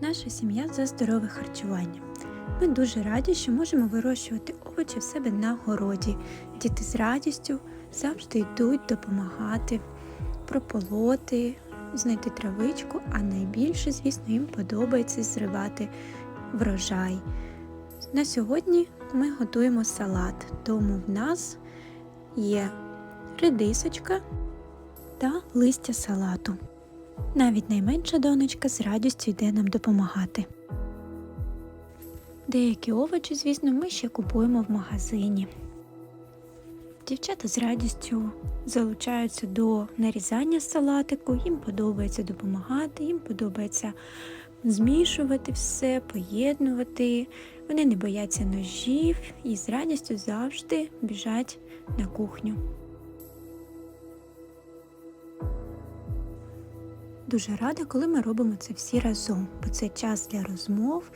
Наша сім'я за здорове харчування. Ми дуже раді, що можемо вирощувати овочі в себе на городі. Діти з радістю завжди йдуть допомагати, прополоти, знайти травичку, а найбільше, звісно, їм подобається зривати врожай. На сьогодні ми готуємо салат, тому в нас є редисочка та листя салату. Навіть найменша донечка з радістю йде нам допомагати. Деякі овочі, звісно, ми ще купуємо в магазині. Дівчата з радістю залучаються до нарізання салатику, їм подобається допомагати, їм подобається змішувати все, поєднувати. Вони не бояться ножів і з радістю завжди біжать на кухню. Дуже рада, коли ми робимо це всі разом, бо це час для розмов,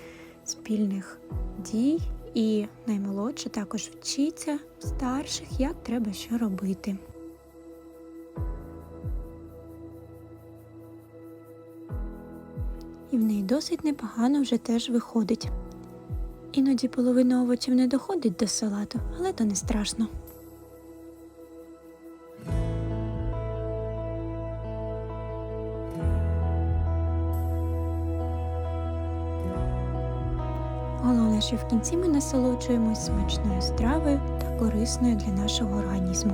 спільних дій, і наймолодша також вчиться старших, як треба що робити. І в неї досить непогано вже теж виходить. Іноді половина овочів не доходить до салату, але то не страшно. Головне, що в кінці ми насолоджуємось смачною стравою та корисною для нашого організму.